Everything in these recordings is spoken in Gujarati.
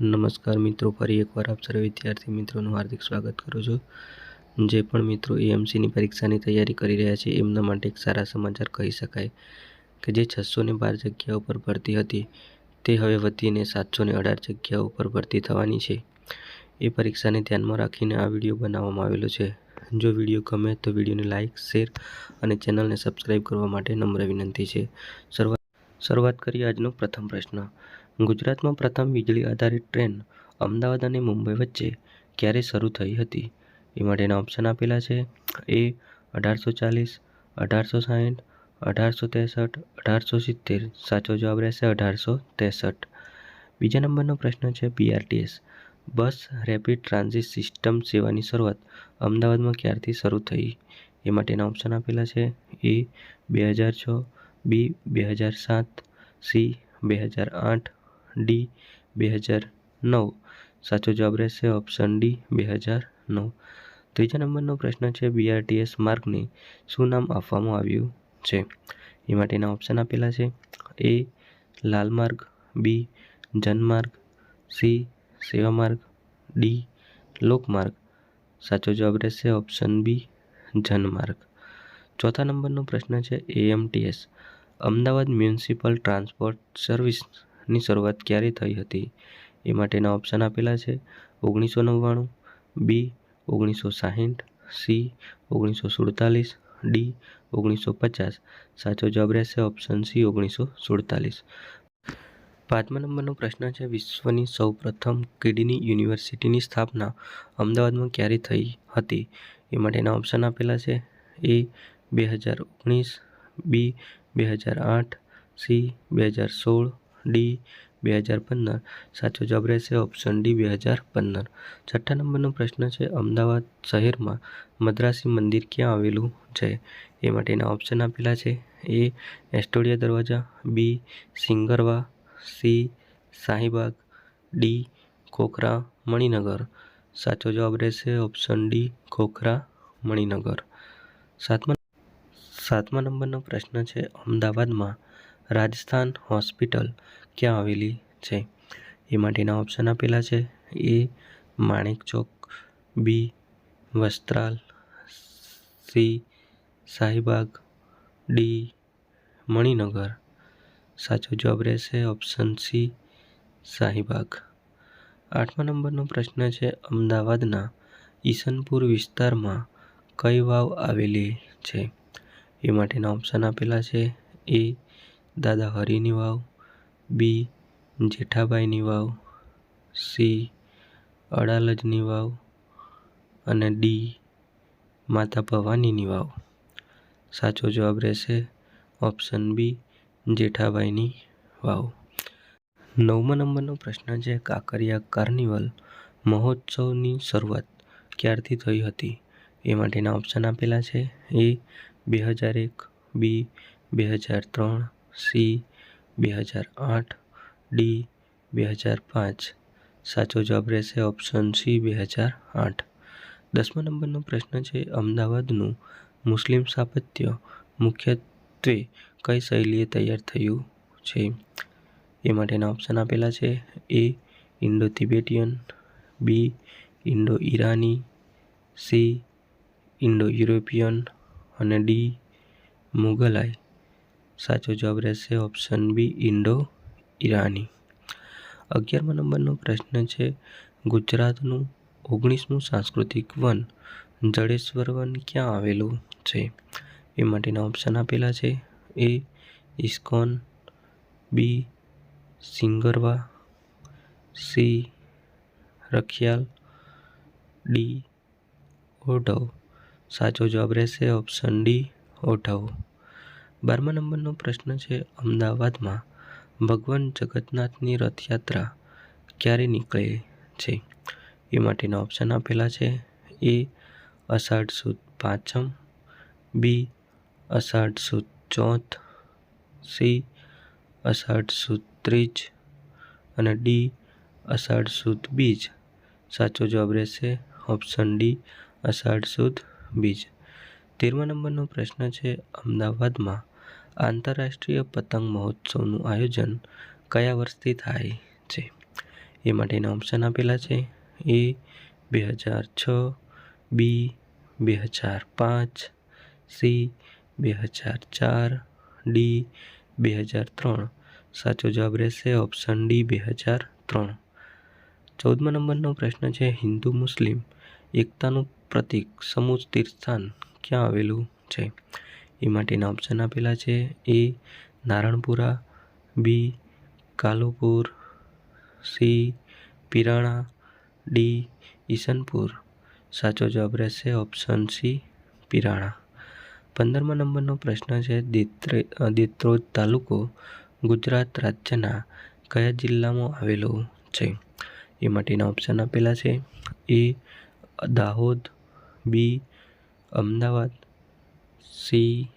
નમસ્કાર મિત્રો, ફરી એકવાર આપ સર્વે વિદ્યાર્થી મિત્રોનું હાર્દિક સ્વાગત કરું છું. જે પણ મિત્રો એએમસીની પરીક્ષાની તૈયારી કરી રહ્યા છે, એમના માટે એક સારા સમાચાર કહી શકાય કે જે છસો ને બાર જગ્યાઓ પર ભરતી હતી, તે હવે વધીને સાતસો ને અઢાર જગ્યાઓ પર ભરતી થવાની છે. એ પરીક્ષાને ધ્યાનમાં રાખીને આ વીડિયો બનાવવામાં આવેલો છે. જો વીડિયો ગમે તો વિડીયોને લાઇક શેર અને ચેનલને સબસ્ક્રાઇબ કરવા માટે નમ્ર વિનંતી છે. શરૂઆત શરૂઆત કરીએ આજનો પ્રથમ પ્રશ્ન. ગુજરાતમાં પ્રથમ વીજળી આધારિત ટ્રેન અમદાવાદ અને મુંબઈ વચ્ચે ક્યારે શરૂ થઈ હતી? એ માટેના ઓપ્શન આપેલા છે એ અઢારસો ચાલીસ, અઢારસો સાહીઠ, અઢારસો ત્રેસઠ, અઢારસો સિત્તેર. સાચો જવાબ રહેશે અઢારસો ત્રેસઠ. બીજા નંબરનો પ્રશ્ન છે BRTS bus rapid transit system સેવાની શરૂઆત અમદાવાદમાં ક્યારથી શરૂ થઈ? એ માટેના ઓપ્શન આપેલા છે એ બે હજાર છ બી બે હજાર સાત સી બે હજાર આઠ ડી બે હજાર નવ. સાચો જવાબ રહેશે ઓપ્શન ડી બે હજાર નવ. ત્રીજા નંબરનો પ્રશ્ન છે બીઆરટીએસ માર્ગને શું નામ આપવામાં આવ્યું છે? એ માટેના ઓપ્શન આપેલા છે. એ લાલ માર્ગ બી જનમાર્ગ સી સેવા માર્ગ ડી લોકમાર્ગ સાચો જવાબ રહેશે ઓપ્શન બી જનમાર્ગ ચોથા નંબરનો પ્રશ્ન છે એએમટીએસ અમદાવાદ મ્યુનિસિપલ ટ્રાન્સપોર્ટ સર્વિસની શરૂઆત ક્યારે થઈ હતી. એ માટેના ઓપ્શન આપેલા છે ઓગણીસો નવ્વાણું બી ઓગણીસો સાહીઠ સી ઓગણીસો સુડતાલીસ ડી ઓગણીસો પચાસ. સાચો જવાબ રહેશે ઓપ્શન સી ઓગણીસો સુડતાલીસ. પાંચમા નંબરનો પ્રશ્ન છે વિશ્વની સૌપ્રથમ કિડની યુનિવર્સિટીની સ્થાપના અમદાવાદમાં ક્યારે થઈ હતી? એ માટેના ઓપ્શન આપેલા છે એ બે હજાર ઓગણીસ બી બે હજાર આઠ સી બે હજાર સોળ ડી બે હજાર પંદર. સાચો જવાબ રહેશે ઓપ્શન ડી બે હજાર પંદર. છઠ્ઠા નંબરનો પ્રશ્ન છે, અમદાવાદ શહેરમાં મદ્રાસી મંદિર ક્યાં આવેલું છે? એ માટેના ઓપ્શન આપેલા છે. A, Astodia Darwaja, B, Singarva, C, Shahibag, D, Khokhra, Maninagar. સાચો જવાબ રહેશે ઓપ્શન ડી, ખોખરા, મણિનગર. સાતમા સાતમા નંબરનો પ્રશ્ન છે, અમદાવાદમાં રાજસ્થાન હોસ્પિટલ ક્યાં આવેલી છે? એ માટેના ઓપ્શન આપેલા છે. A Manek Chowk, B Vastral, C Shahibag, D Maninagar. સાચો જવાબ રહેશે ઓપ્શન સી શાહીબાગ. આઠમા નંબરનો પ્રશ્ન છે, અમદાવાદના ઈસનપુર વિસ્તારમાં કઈ વાવ આવેલી છે? એ માટેના ઓપ્શન આપેલા છે, એ દાદા હરિની વાવ, બી જેઠાભાઈની વાવ, સી અડાલજની વાવ અને ડી માતા ભવાનીની વાવ. સાચો જવાબ રહેશે ઓપ્શન બી જેઠાબાઈની વાવ. નવમા નંબરનો પ્રશ્ન છે, કાંકરિયા કાર્નિવલ મહોત્સવની શરૂઆત ક્યારથી થઈ હતી? એ માટેના ઓપ્શન આપેલા છે, એ બે હજાર એક, બી બે હજાર ત્રણ સી, બે હજાર આઠ, ડી, બે હજાર પાંચ. સાચો જવાબ રહેશે ઓપ્શન સી, બે હજાર આઠ. દસમા નંબરનો પ્રશ્ન છે, અમદાવાદનું મુસ્લિમ સ્થાપત્ય મુખ્યત્વે કઈ શૈલીએ તૈયાર થયું છે? એ માટેના ઓપ્શન આપેલા છે, A Indo Tibetan B Indo Iranian C Indo European અને ડી, મુગલાઈ. સાચો જવાબ રહેશે ઓપ્શન બી ઇન્ડો, ઈરાની. અગિયારમા નંબરનો પ્રશ્ન છે, ગુજરાતનું ઓગણીસમું સાંસ્કૃતિક વન જડેશ્વર વન ક્યાં આવેલું છે? એ માટેના ઓપ્શન આપેલા છે A ISKCON B Singarva C Rakhial D Odhav. સાચો જવાબ રહેશે ઓપ્શન ડી ઓઢવ. બારમા નંબરનો પ્રશ્ન છે, અમદાવાદમાં ભગવાન જગન્નાથની રથયાત્રા ક્યારે નીકળે છે? એ માટેના ઓપ્શન આપેલા છે. એ અષાઢ સુદ પાંચમ, બી અષાઢ સુદ ચોથ, સી અષાઢ સુદ ત્રીજ અને ડી અષાઢ સુદ બીજ. સાચો જવાબ રહેશે ઓપ્શન ડી, અષાઢ સુદ બીજ. તેરમા નંબરનો પ્રશ્ન છે, અમદાવાદમાં આંતરરાષ્ટ્રીય પતંગ મહોત્સવનું આયોજન કયા વર્ષથી થાય છે? એ માટેના ઓપ્શન આપેલા છે. એ બે હજાર છ બી બે હજાર પાંચ સી બે હજાર ચાર ડી બે હજાર ત્રણ. સાચો જવાબ રહેશે ઓપ્શન ડી બે હજાર ત્રણ. ચૌદમા નંબરનો પ્રશ્ન છે, હિન્દુ, મુસ્લિમ એકતાનું પ્રતીક સમૂહ, તીર્થસ્થાન ક્યાં આવેલું છે? એ માટેના ઓપ્શન આપેલા છે. A Naranpura B Kalupur C Pirana D Isanpur. સાચો જવાબ રહેશે ઓપ્શન સી પિરાણા. પંદરમા નંબરનો પ્રશ્ન છે દેત્રોજ તાલુકો ગુજરાત રાજ્યના કયા જિલ્લામાં આવેલો છે? એ માટેના ઓપ્શન આપેલા છે. A Dahod B Ahmedabad C,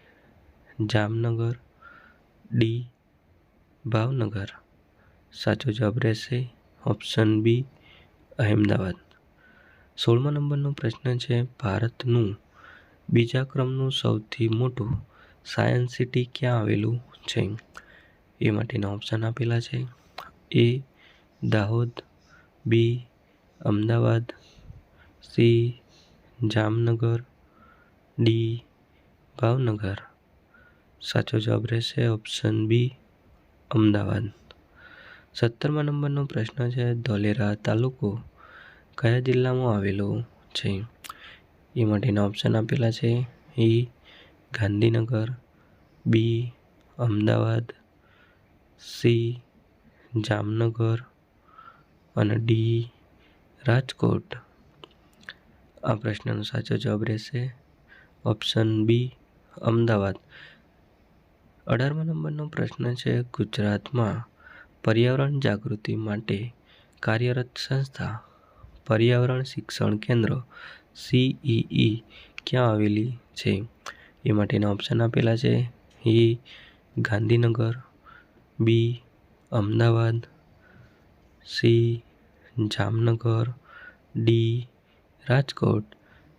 Jamnagar, D, Bhavnagar. સાચો જવાબ રહેશે ઓપ્શન બી, અહેમદાબાદ. સોળમા નંબરનો પ્રશ્ન છે ભારતનું બીજા ક્રમનું સૌથી મોટું સાયન્સ સિટી ક્યાં આવેલું છે? એ માટેના ઓપ્શન આપેલા છે A, Dahod, B, Ahmedabad, C, Jamnagar, D Bhavnagar. સાચો જવાબ રહેશે ઓપ્શન બી અમદાવાદ. સત્તરમા નંબરનો પ્રશ્ન છે, ધોલેરા તાલુકો કયા જિલ્લામાં આવેલો છે? એ માટેના ઓપ્શન આપેલા છે, A Gandhinagar B Ahmedabad C Jamnagar અને ડી રાજકોટ. આ પ્રશ્નનો સાચો જવાબ રહેશે ઓપ્શન બી અમદાવાદ. અઢારમા નંબરનો પ્રશ્ન છે, ગુજરાતમાં પર્યાવરણ જાગૃતિ માટે કાર્યરત સંસ્થા, પર્યાવરણ શિક્ષણ કેન્દ્ર, સીઈઈ ક્યાં આવેલી છે? એ માટેના ઓપ્શન આપેલા છે. A Gandhinagar, B Ahmedabad, C Jamnagar, D Rajkot.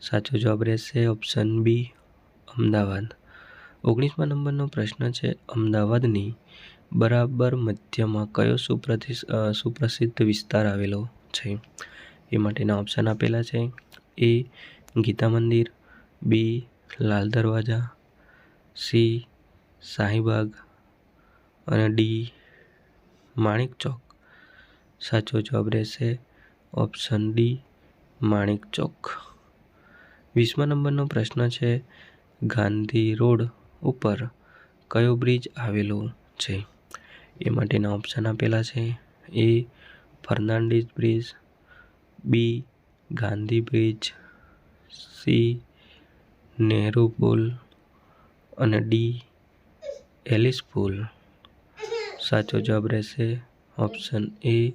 સાચો જવાબ રહેશે ઓપ્શન બી. અમદાવાદ. ઓગણીસમા નંબરનો પ્રશ્ન છે, અમદાવાદની બરાબર મધ્યમાં કયો સુપ્રતિ સુપ્રસિદ્ધ વિસ્તાર આવેલો છે? એ માટેના ઓપ્શન આપેલા છે, એ ગીતા મંદિર, બી, લાલ દરવાજા, સી, શાહીબાગ અને ડી, માણેક ચોક. સાચો જવાબ રહેશે ઓપ્શન ડી, માણેક ચોક. વીસમા નંબરનો પ્રશ્ન છે ગાંધી રોડ ઉપર કયો બ્રિજ આવેલો છે? એ માટેના ઓપ્શન આપેલા છે. A Fernandes bridge, B Gandhi bridge, C Nehru પુલ અને ડી એલિસ પુલ. સાચો જવાબ રહેશે ઓપ્શન એ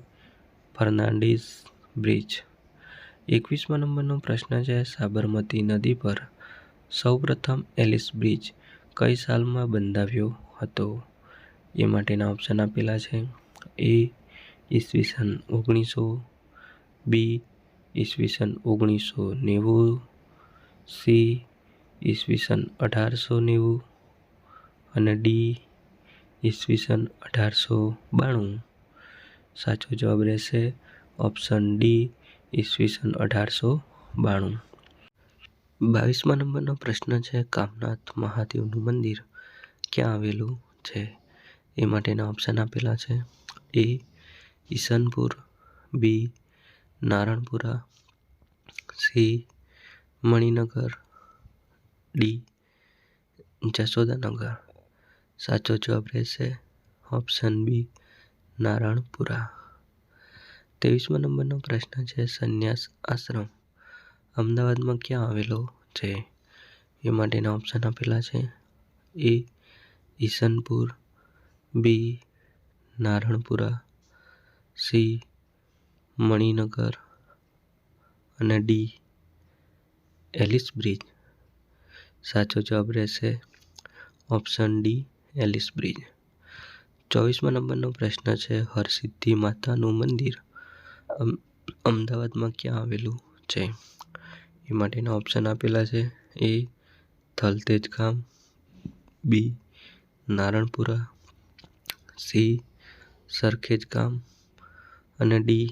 ફર્નાન્ડિસ બ્રિજ. એકવીસમા નંબરનો પ્રશ્ન છે સાબરમતી નદી પર સૌપ્રથમ એલિસ બ્રિજ કઈ સાલમાં બંધાવ્યો હતો? એ માટેના ઓપ્શન આપેલા છે. એ ઈસવીસન ઓગણીસો બી ઈસવીસન ઓગણીસો નેવું સી ઈસવીસન અઢારસો નેવું અને ડી ઈસવીસન અઢારસો બાણું. સાચો જવાબ રહેશે ઓપ્શન ડી ઈસવીસન અઢારસો બાણું. બાવીસમા નંબરનો પ્રશ્ન છે, કામનાથ મહાદેવનું મંદિર ક્યાં આવેલું છે? એ માટેના ઓપ્શન આપેલા છે. A Isanpur B Naranpura C Maninagar D Jashodanagar. સાચો જવાબ રહેશે ઓપ્શન બી નારણપુરા. ત્રેવીસમા નંબરનો પ્રશ્ન છે, સંન્યાસ આશ્રમ અમદાવાદમાં ક્યાં આવેલો છે? એ માટેના ઓપ્શન આપેલા છે. A Isanpur, B Naranpura, C Maninagar અને ડી એલિસ બ્રિજ. સાચો જવાબ રહેશે ઓપ્શન ડી એલિસ બ્રિજ. ચોવીસમા નંબરનો પ્રશ્ન છે, હરસિદ્ધિ માતાનું મંદિર અમદાવાદમાં ક્યાં આવેલું છે? એ માટેના ઓપ્શન આપેલા છે. એ થલતેજ ગામ બી નારણપુરા, સી સરખેજ ગામ અને ડી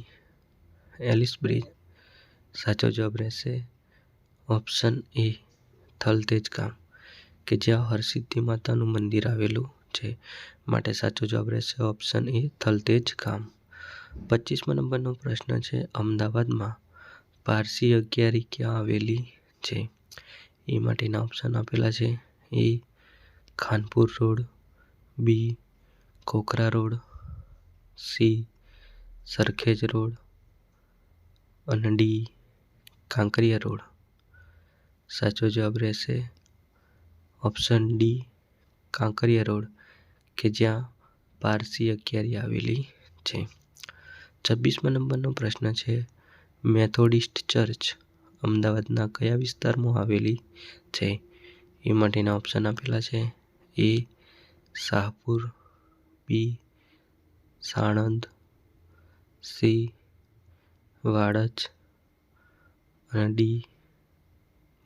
એલિસ બ્રિજ. સાચો જવાબ રહેશે ઓપ્શન એ થલતેજ ગામ કે જ્યાં હરસિદ્ધિ માતાનું મંદિર આવેલું છે. માટે સાચો જવાબ રહેશે ઓપ્શન એ થલતેજ ગામ પચીસમા નંબરનો પ્રશ્ન છે અમદાવાદમાં પારસી અગિયારી ક્યાં આવેલી છે? એ માટેના ઓપ્શન આપેલા છે. A Khanpur road, B Khokhra road, C Sarkhej road અને ડી કાંકરિયા રોડ. સાચો જવાબ રહેશે ઓપ્શન ડી કાંકરિયા રોડ, કે જ્યાં પારસી અગિયારી આવેલી છે. છવ્વીસમા નંબરનો પ્રશ્ન છે મેથોડિસ્ટ ચર્ચ અમદાવાદના કયા વિસ્તારમાં આવેલી છે? એ માટેના ઓપ્શન આપેલા છે. A Shahpur, B Sanand, C Vadaj અને ડી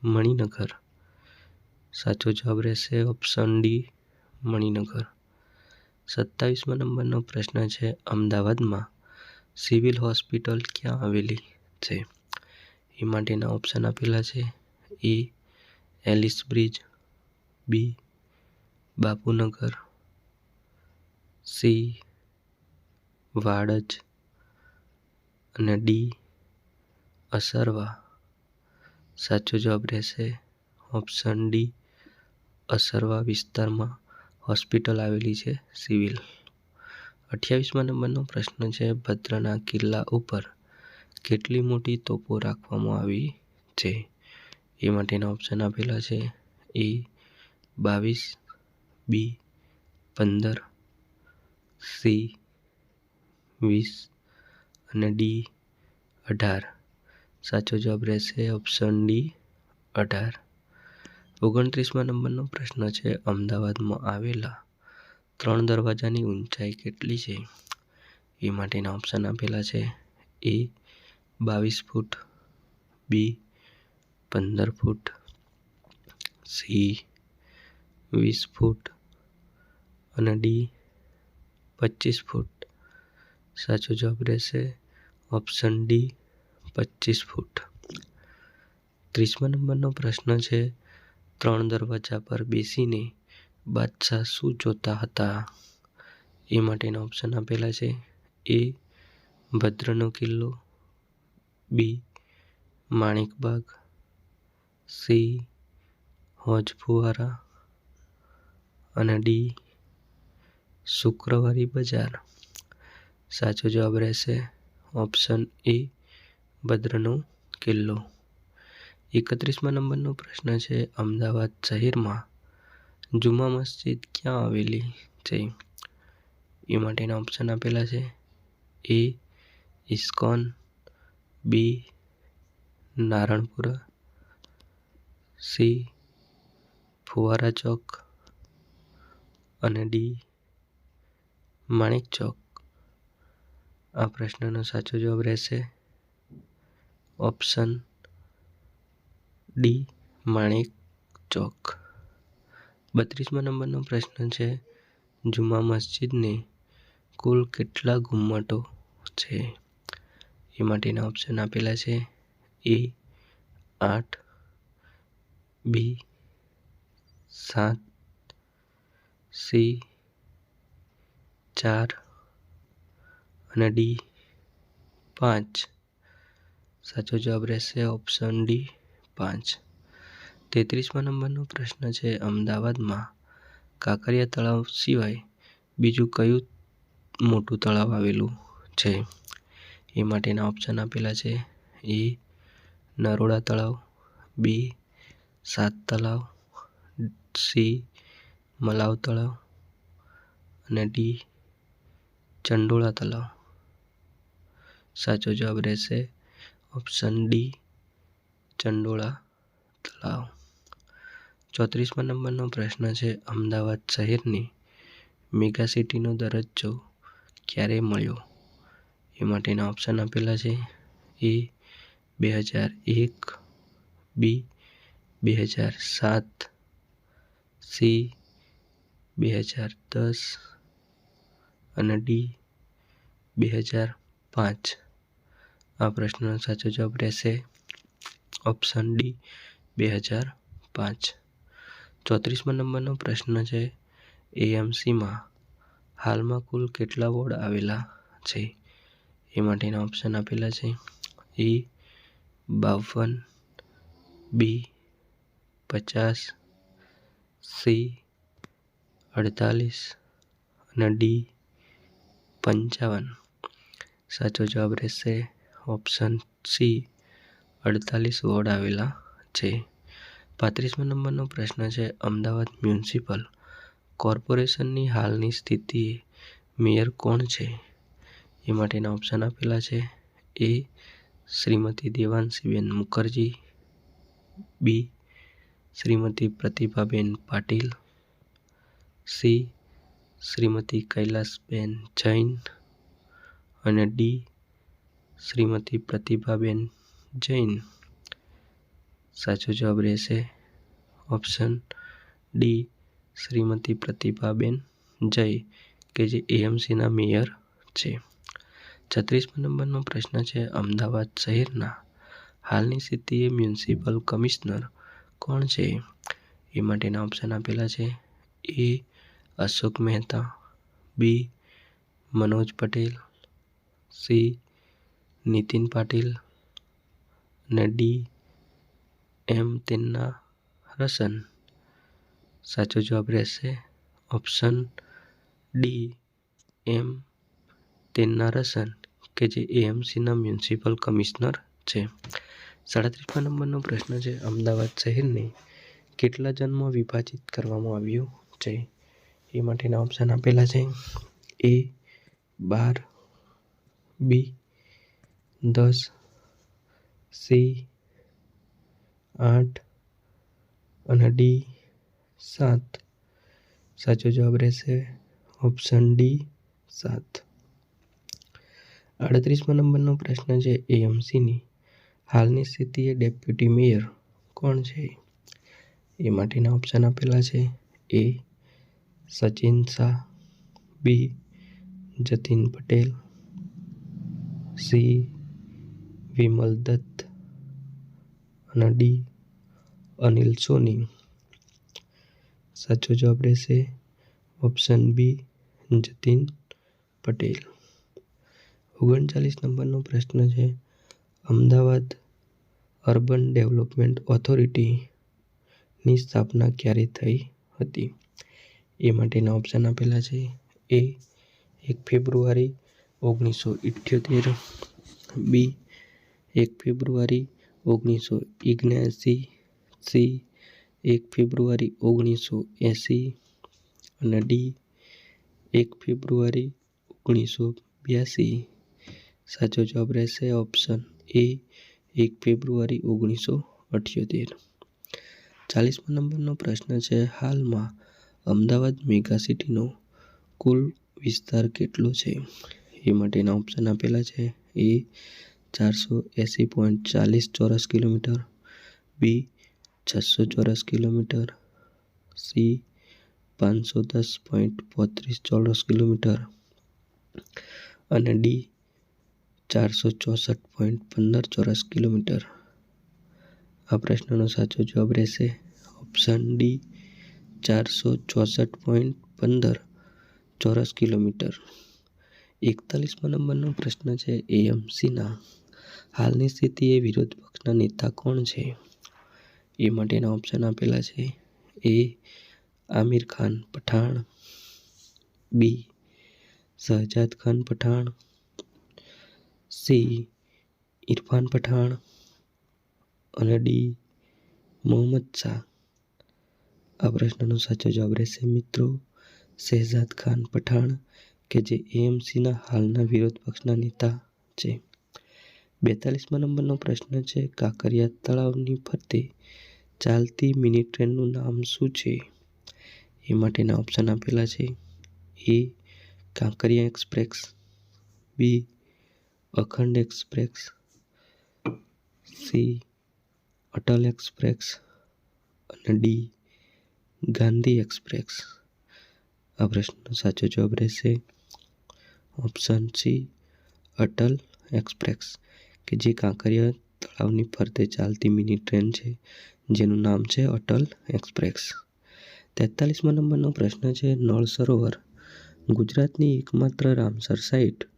મણિનગર. સાચો જવાબ રહેશે ઓપ્શન ડી મણિનગર. સત્તાવીસમા નંબરનો પ્રશ્ન છે, અમદાવાદમાં સિવિલ હોસ્પિટલ ક્યાં આવેલી? છે. એ માટેના ઓપ્શન આપેલા છે. A Ellis bridge, B Bapunagar, C Vadaj અને ડી અસરવા. સાચો જવાબ રહેશે ઓપ્શન ડી અસરવા વિસ્તારમાં હોસ્પિટલ આવેલી છે સિવિલ અઠ્યાવીસમાં નંબરનો પ્રશ્ન છે, ભદ્રના કિલ્લા ઉપર કેટલી મોટી તોપો રાખવામાં આવી છે? એ માટેના ઓપ્શન આપેલા છે એ બાવીસ બી પંદર સી વીસ અને ડી અઢાર. સાચો જવાબ રહેશે ઓપ્શન ડી અઢાર. ઓગણત્રીસમાં નંબરનો પ્રશ્ન છે, અમદાવાદમાં આવેલા ત્રણ દરવાજાની ઊંચાઈ કેટલી છે? એ માટેના ઓપ્શન આપેલા છે એ બાવીસ ફૂટ, બી, પંદર ફૂટ, સી, વીસ ફૂટ અને ડી, પચીસ ફૂટ. સાચો જવાબ રહેશે ઓપ્શન ડી, પચીસ ફૂટ. ત્રીસમા નંબરનો પ્રશ્ન છે, ત્રણ દરવાજા પર બેસીને બાદશાહ શું જોતા હતા? એ માટેના ઓપ્શન આપેલા છે, એ, ભદ્રનો કિલ્લો બી. માણેકબાગ. સી. હોજફુવારા અને ડી. શુક્રવારી બજાર. સાચો જવાબ રહેશે ઓપ્શન એ ભદ્રનો કિલ્લો. એકત્રીસમા નંબરનો પ્રશ્ન છે, અમદાવાદ શહેરમાં જુમા મસ્જિદ ક્યાં આવેલી છે? એ માટેના ઓપ્શન આપેલા છે. A ISKCON B, Naranpura, C, Fuvara Chowk અને ડી, માણેક ચોક. આ પ્રશ્નનો સાચો જવાબ રહેશે ઓપ્શન ડી, માણેક ચોક. બત્રીસમા નંબરનો પ્રશ્ન છે, જુમા મસ્જિદને કુલ કેટલા ઘુમ્મટો છે? એ માટેના ઓપ્શન આપેલા છે. એ આઠ બી સાત સી ચાર અને ડી પાંચ. સાચો જવાબ રહેશે ઓપ્શન ડી પાંચ. તેત્રીસમા નંબરનો પ્રશ્ન છે, અમદાવાદમાં કાંકરિયા તળાવ સિવાય બીજું કયું મોટું તળાવ આવેલું છે? એ માટેના ઓપ્શન આપેલા છે. એ નરોડા તળાવ, બી સાત તળાવ, સી મલાવ તળાવ અને ડી ચંડોળા તળાવ. સાચો જવાબ રહેશે ઓપ્શન ડી ચંડોળા તળાવ. ચોત્રીસમા નંબરનો પ્રશ્ન છે, અમદાવાદ શહેરની મેગા સિટીનો દરજ્જો ક્યારે મળ્યો? એ માટેના ઓપ્શન આપેલા છે. એ બે હજાર એક, બી બે હજાર સાત, સી બે હજાર દસ અને ડી બે હજાર પાંચ. આ પ્રશ્નનો સાચો જવાબ રહેશે ઓપ્શન ડી બે હજાર પાંચ. ચોત્રીસમાં નંબરનો પ્રશ્ન છે એએમસીમાં હાલમાં કુલ કેટલા વોર્ડ આવેલા છે? એ માટેના ઓપ્શન આપેલા છે. એ બાવન, બી પચાસ, સી અડતાલીસ અને ડી પંચાવન. સાચો જવાબ રહેશે ઓપ્શન સી, અડતાલીસ વોર્ડ આવેલા છે. પાંત્રીસમાં નંબરનો પ્રશ્ન છે, અમદાવાદ મ્યુનિસિપલ કોર્પોરેશનની હાલની સ્થિતિએ મેયર કોણ છે? એ માટેના ઓપ્શન આપેલા છે. A Shrimati Devanshiben Mukherjee. B Shrimati Pratibhaben Patil. C Shrimati Kailasben Jain. અને ડી શ્રીમતી પ્રતિભાબેન જૈન. સાચો જવાબ રહેશે ઓપ્શન ડી શ્રીમતી પ્રતિભાબેન જય, કે જે એએમસીના મેયર છે. છત્રીસમો નંબરનો પ્રશ્ન છે, અમદાવાદ શહેરના હાલની સ્થિતિએ મ્યુનિસિપલ કમિશનર કોણ છે? એ માટેના ઓપ્શન આપેલા છે. A Ashok Mehta, B Manoj Patel, C Nitin Patil અને ડી એમ તેના રસન. સાચો જવાબ રહેશે ઓપ્શન ડી એમ તેના રસન, કે જે એએમસીના મ્યુનિસિપલ કમિશનર છે. સાડત્રીસમા નંબરનો પ્રશ્ન છે, અમદાવાદ શહેરને કેટલા જન્મો વિભાજિત કરવામાં આવ્યું છે? એ માટેના ઓપ્શન આપેલા છે. એ બાર. બી દસ. સી આઠ. અને ડી સાત. સાચો જવાબ રહેશે ઓપ્શન ડી સાત. આડત્રીસમા નંબરનો પ્રશ્ન છે એએમસીની. હાલની સ્થિતિએ ડેપ્યુટી મેયર કોણ છે? એ માટેના ઓપ્શન આપેલા છે A Sachin Shah, B Jatin Patel, C Vimal Dutt અને ડી અનિલ સોની. સાચો જવાબ રહેશે ઓપ્શન બી જતીન પટેલ. ઓગણચાલીસ નંબરનો પ્રશ્ન છે. અમદાવાદ અર્બન ડેવલપમેન્ટ ઓથોરિટીની સ્થાપના ક્યારે થઈ હતી? એ માટેના ઓપ્શન આપેલા છે. એ એક ફેબ્રુઆરી ઓગણીસો ઇઠ્યોતેર, બી એક ફેબ્રુઆરી ઓગણીસો ઓગણએંસી સી એક ફેબ્રુઆરી ઓગણીસો એંસી અને ડી એક ફેબ્રુઆરી ઓગણીસો બ્યાસી. સાચો જવાબ રહેશે ઓપ્શન એ એક ફેબ્રુઆરી ઓગણીસો અઠ્યોતેર. ચાલીસમા નંબરનો પ્રશ્ન છે, હાલમાં અમદાવાદ મેગા સિટીનો કુલ વિસ્તાર કેટલો છે? એ માટેના ઓપ્શન આપેલા છે એ ચારસો એંસી પોઈન્ટ ચાલીસ ચોરસ કિલોમીટર બી છસો ચોરસ કિલોમીટર સી પાંચસો દસ પોઈન્ટ ચોરસ કિલોમીટર અને ડી ચારસો ચોસઠ પોઈન્ટ પંદર ચોરસ કિલોમીટર. આ પ્રશ્નનો સાચો જવાબ રહેશે ઓપ્શન ડી ચારસો ચોસઠ પોઈન્ટ પંદર ચોરસ કિલોમીટર. એકતાલીસમા નંબરનો પ્રશ્ન છે એએમસીના હાલની સ્થિતિએ વિરોધ પક્ષના નેતા કોણ છે? એ માટેના ઓપ્શન આપેલા છે A Aamir Khan Pathan B Shahzad Khan Pathan C, Irfan Pathan અને ડી મોહમ્મદ શાહ. આ પ્રશ્નનો સાચો જવાબ રહેશે, મિત્રો શહેજાદ ખાન પઠાણ, કે જે એએમસીના હાલના વિરોધ પક્ષના નેતા છે. બેતાલીસમા નંબરનો પ્રશ્ન છે, કાંકરિયા તળાવની ફરતે ચાલતી મિની ટ્રેનનું નામ શું છે? એ માટેના ઓપ્શન આપેલા છે, એ Kankaria express, B Akhand express, C, Atal express અને ડી, ગાંધી એક્સપ્રેસ. આ પ્રશ્નનો સાચો જવાબ રહેશે ઓપ્શન સી, અટલ એક્સપ્રેસ, કે જે કાંકરિયા તળાવની ફરતે ચાલતી મિની ટ્રેન છે, જેનું નામ છે અટલ એક્સપ્રેસ. તેતાલીસમાં નંબરનો પ્રશ્ન છે નળ સરોવર, ગુજરાતની એકમાત્ર રામસર સાઇટ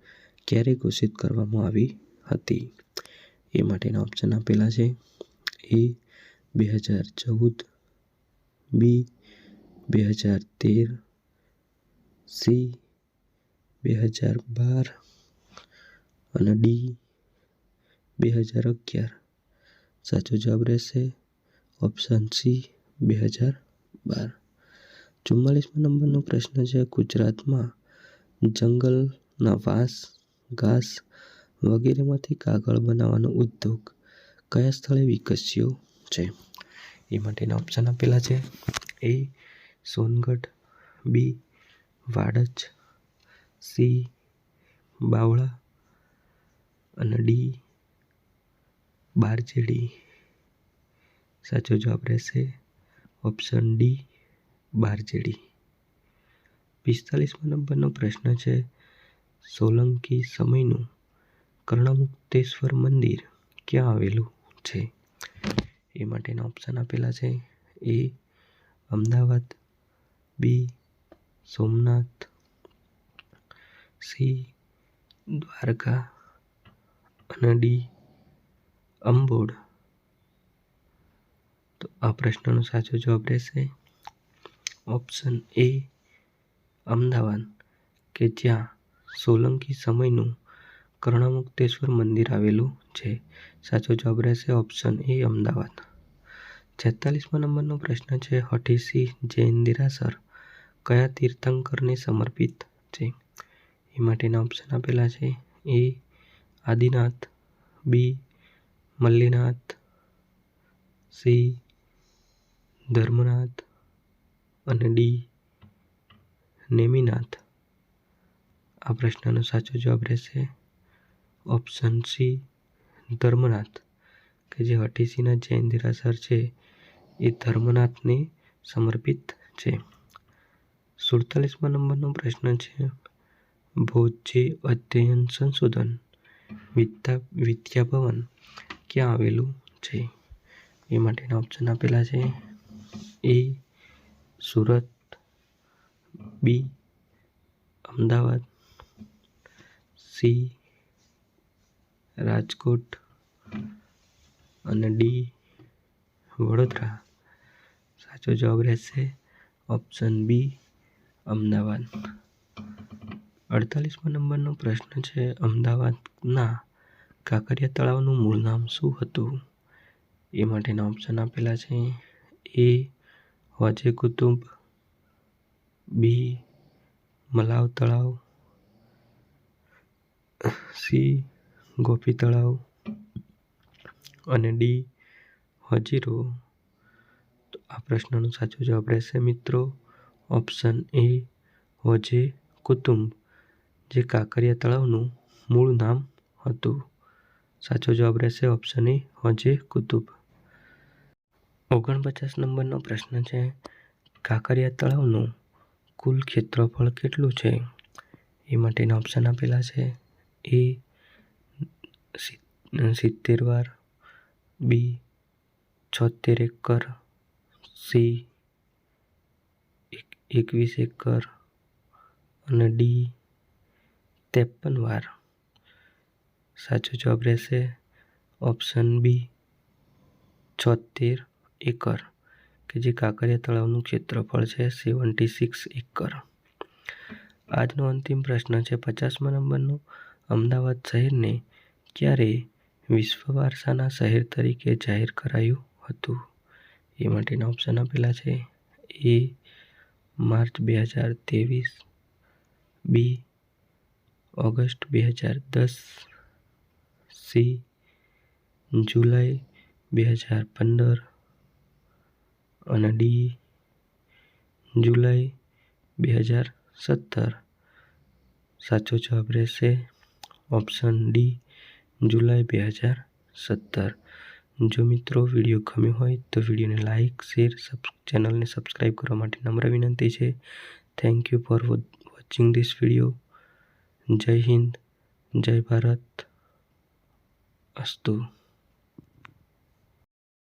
ક્યારે ઘોષિત કરવામાં આવી હતી? એ માટેના ઓપ્શન આપેલા છે. એ બે હજાર ચૌદ, બી બે હજાર તેર, સી બે હજાર બાર અને ડી બે હજાર અગિયાર. સાચો જવાબ રહેશે ઓપ્શન સી બે હજાર બાર. ચુમ્માલીસમા નંબરનો પ્રશ્ન છે, ગુજરાતમાં જંગલના વાંસ ઘાસ વગેરેમાંથી કાગળ બનાવવાનો ઉદ્યોગ કયા સ્થળે વિકસ્યો છે? એ માટેના ઓપ્શન આપેલા છે. A Songadh. B Vadaj. C Bavla. અને ડી બારજેડી. સાચો જવાબ રહેશે ઓપ્શન ડી બારજેડી. પિસ્તાલીસમા નંબરનો પ્રશ્ન છે સોલંકી સમયનું કર્ણમુક્તેશ્વર મંદિર ક્યાં આવેલું છે? એ માટેના ઓપ્શન આપેલા છે A Ahmedabad B Somnath C Dwarka અને ડી અંબોડ. તો આ પ્રશ્નનો સાચો જવાબ રહેશે ઓપ્શન એ અમદાવાદ, કે જ્યાં સોલંકી સમયનું કર્ણમુક્તેશ્વર મંદિર આવેલું છે. સાચો જવાબ રહેશે ઓપ્શન એ અમદાવાદ. છેતાલીસમા નંબરનો પ્રશ્ન છે હઠીસી જૈન દેરાસર કયા તીર્થંકરને સમર્પિત છે? એ માટેના ઓપ્શન આપેલા છે A Adinath B Mallinath C Dharmanath અને ડી નેમિનાથ. આ પ્રશ્નનો સાચો જવાબ રહેશે ઓપ્શન સી ધર્મનાથ. કે જે હટીસીના જૈન દેરાસર છે, એ ધર્મનાથને સમર્પિત છે. સુડતાલીસમા નંબરનો પ્રશ્ન છે ભોજે અધ્યયન સંશોધન, વિદ્યા, વિદ્યાભવન ક્યાં આવેલું છે? એ માટેના ઓપ્શન આપેલા છે. A Surat. B Ahmedabad. C, Rajkot અને ડી, વડોદરા. સાચો જવાબ રહેશે ઓપ્શન બી, અમદાવાદ. અડતાલીસમા નંબરનો પ્રશ્ન છે, અમદાવાદના કાંકરિયા તળાવનું મૂળ નામ શું હતું? એ માટેના ઓપ્શન આપેલા છે, એ હોજે કુતુબ બી, મલાવ તળાવ સી, ગોપી તળાવ અને ડી, હજીરો. તો આ પ્રશ્નનો સાચો જવાબ રહેશે મિત્રો ઓપ્શન એ હોજે કુટુંબ જે કાંકરિયા તળાવનું મૂળ નામ હતું. સાચો જવાબ રહેશે ઓપ્શન એ હોજે કુતુબ. ઓગણપચાસ નંબરનો પ્રશ્ન છે, કાંકરિયા તળાવનું કુલ ક્ષેત્રફળ કેટલું છે? એ માટેના ઓપ્શન આપેલા છે. એ સિત્તેર વાર બી છોતેર એકર, સી એકવીસ એકર અને ડી ત્રેપન વાર સાચો જવાબ રહેશે ઓપ્શન બી છોતેર એકર, કે જે કાંકરિયા તળાવનું ક્ષેત્રફળ છે સેવન્ટી સિક્સ એકર. આજનો અંતિમ પ્રશ્ન છે પચાસમા નંબરનો. અમદાવાદ શહેરને ક્યારે વિશ્વ વારસાના શહેર તરીકે જાહેર કરાયું હતું? એ માટેના ઓપ્શન આપેલા છે એ માર્ચ બે હજાર ત્રેવીસ, બી ઓગસ્ટ બે હજાર દસ, સી જુલાઈ બે હજાર પંદર અને ડી જુલાઈ બે હજાર સત્તર. સાચો જવાબ રહેશે ઓપ્શન ડી, જુલાઈ બે હજાર સત્તર. જો મિત્રો વીડિયો ગમ્યો હોય તો વિડીયોને લાઇક શેર ચેનલને સબસ્ક્રાઈબ કરવા માટે નમ્ર વિનંતી છે. Thank you for watching this video. જય હિન્દ, જય ભારત. અસ્તુ.